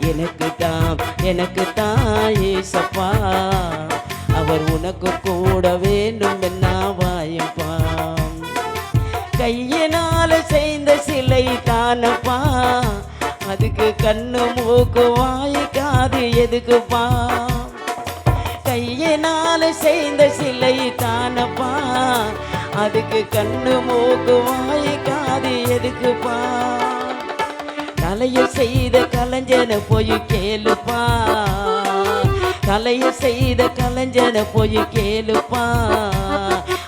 எனக்கு தான் எனக்கு தான் ஏசப்பா. அவர் உனக்கு கூட வேண்டும் என்ன வாயப்பா கையினால செய்த சிலை தானப்பா. அதுக்கு கண்ணு மூக்கு வாய்க்காது எதுக்குப்பா. கையினால செய்த சிலை தானப்பா. அதுக்கு கண்ணு மூக்கு வாய் எதுக்குப்பா. கலையை செய்த கலைஞனை போய் கேளுப்பா. கலையை செய்த கலைஞனை போய் கேளுப்பா.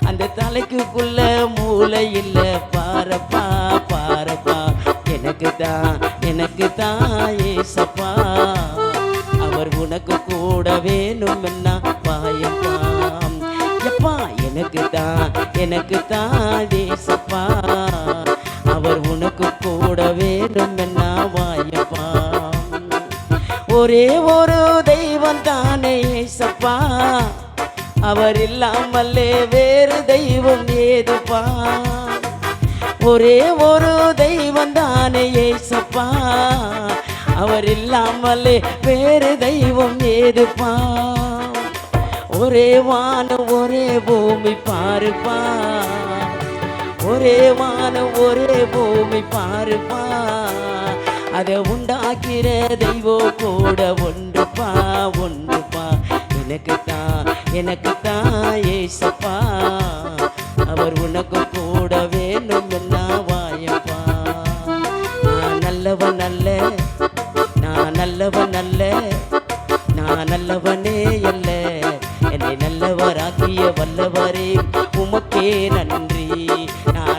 அந்த தலைக்குள்ள மூளை இல்லை பாரப்பா பாரப்பா. எனக்கு தான் எனக்கு தான் ஏசப்பா. அவர் உனக்கு கூட வேணும்னா பாயப்பா. எப்பா எனக்கு தான் எனக்கு தான் ஏசப்பா. ஒரே ஒரு தெய்வம் தானே ஏசப்பா அவர் இல்லாமல்லே வேறு தெய்வம் ஏதுப்பா. ஒரே ஒரு தெய்வம் தானே ஏசப்பா அவர் இல்லாமல்லே வேறு தெய்வம் ஏதுப்பா. ஒரே வானம் ஒரே பூமி பாருப்பா. ஒரே வானம் ஒரே பூமி பாருப்பா. அதை உண்டாக்கிற தெய்வோ கூட ஒன்றுப்பா ஒன்றுப்பா எனக்கு தான் எனக்கு தான் ஏசப்பா. அவர் உனக்கு கூட வேணும் என்ன வாயப்பா. நான் நல்லவன் அல்ல நான் நல்லவன் அல்ல நான் நல்லவனே அல்ல. என்னை நல்லவராக்கிய வல்லவரே உமக்கே நன்றி. நான்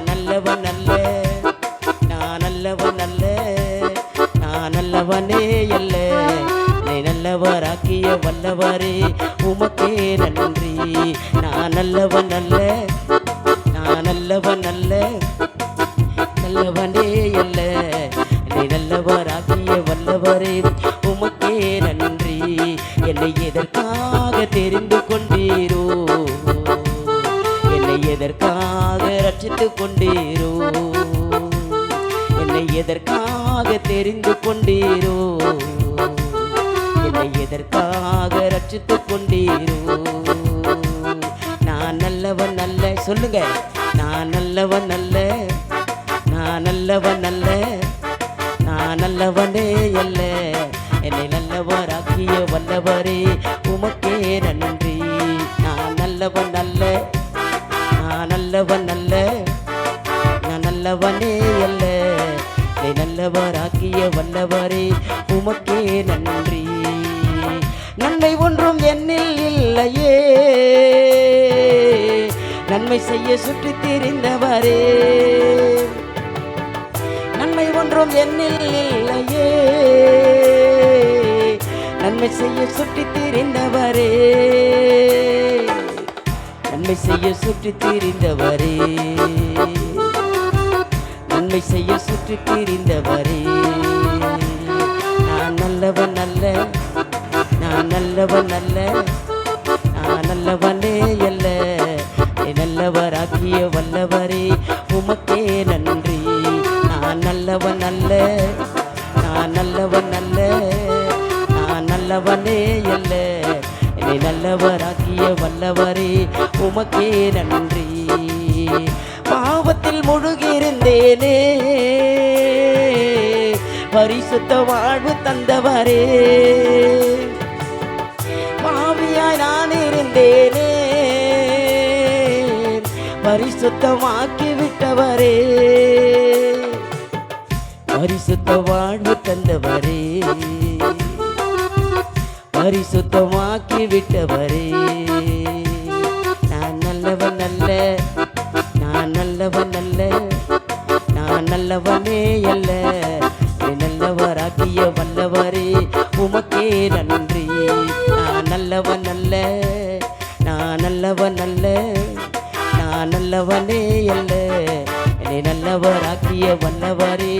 நல்லவனே அல்ல. நல்லவராக்கிய வல்லவரே உமக்கே நன்றி. நான் நல்லவன் அல்ல. நான் நல்லவன் அல்ல. நல்லவனே அல்ல. என்னை நல்லவராக்கிய வல்லவரே உமக்கே நன்றி. என்னை எதற்காக தெரிந்து கொண்டீரோ? என்னை எதற்காக ரட்சித்து கொண்டீரோ? என்னை எதற்காக தெரிந்து கொண்டீரோ? என்னை எதற்காக ரட்சித்து கொண்டீரோ? நான் நல்லவன் அல்ல. சொல்லுங்க. நான் நல்லவன் அல்ல. நான் நல்லவன் அல்ல. நான் நல்லவனே அல்ல. என்னை நல்லவராக்கிய வல்லவரே உமக்கே நன்றி. நான் நல்லவன் அல்ல. நான் நல்லவன் ஒன்றும் என்னில் இல்லையே. நன்மை செய்ய சுற்றி திரிந்தவரே. நன்மை ஒன்றும் என்னில் இல்லையே. நன்மை செய்ய சுற்றி திரிந்தவரே. நன்மை செய்ய சுற்றி திரிந்தவரே. நன்மை செய்ய சுற்றி திரிந்தவரே. நான் நல்லவன் நல்ல நான் நல்லவன் அல்ல. நான் நல்லவனே அல்ல. நல்லவராக்கிய வல்லவரே உமக்கே நன்றி. நான் நல்லவன் அல்ல. நான் நல்லவன் அல்ல. நான் நல்லவனே அல்ல. என்னை நல்லவராக்கிய வல்லவரே உமக்கே நன்றி. பாவத்தில் முழுகிருந்தேனே பரிசுத்த வாழ்வு தந்தவரே. பரிசுத்தமாக்கி விட்டவரே பரிசுத்த வாழ்வு தந்தவரே பரிசுத்தமாக்கி விட்டவரே நான் நல்லவன் அல்ல நான் நல்லவன் அல்ல நான் நல்லவனே அல்ல. நல்லவராக்கிய வல்லவரே உமக்கே நன்றி. நான் நல்லவன் அல்ல நான் நல்லவன் நல்லவனே அல்ல. என்னை நல்லவராக்கிய வல்லவரே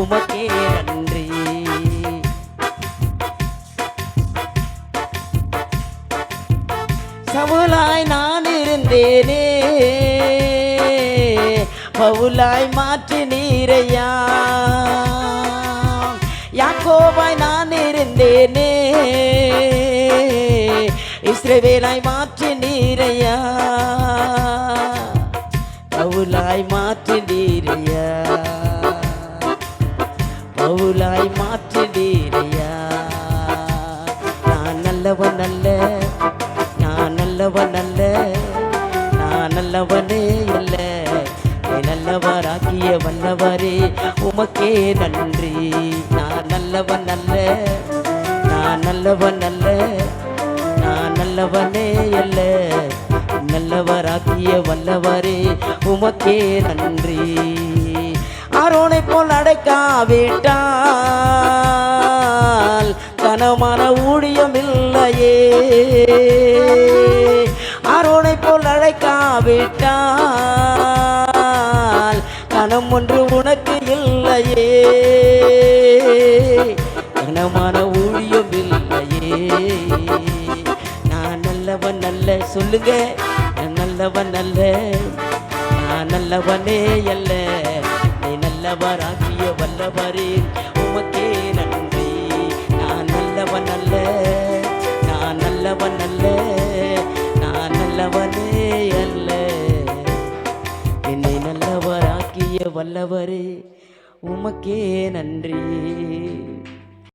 உமக்கே நன்றி. சவுலாய் நான் இருந்தேனே பவுலாய் மாற்று நீரையா? யாக்கோவாய் நான் இருந்தேனே இஸ்ரவேலாய் மாற்று நீரையா? பவுலாய் மாற்றி பவுலாய் மாற்றி நான் நல்லவன் அல்ல நான் நல்லவன் அல்ல நான் நல்லவனே இல்லை. நல்லவராக்கிய வல்லவரே உமக்கே நன்றி. நான் நல்லவன் அல்ல நான் நல்லவன் அல்ல நான் நல்லவனே இல்லை. நல்லவராக்கிய வல்லவரே உமக்கே நன்றி. அரோனை போல் அடைக்காவிட்டால் கனமான ஊழியம் இல்லையே அரோனை போல் அழைக்காவிட்டால் கணம் ஒன்று உனக்கு இல்லையே. கனமான ஊழியம் இல்லையே நான் நல்லவன் நல்ல சொல்லுங்க. நல்லவன் அல்ல. நான் நல்லவனே அல்ல. நீ நல்லவராகிய வல்லவரே உமக்கே நன்றி. நான் நல்லவன் அல்ல. நான் நல்லவன் அல்ல. நான் நல்லவனே அல்ல. என்னை நல்லவராக்கிய வல்லவரே உமக்கே நன்றி.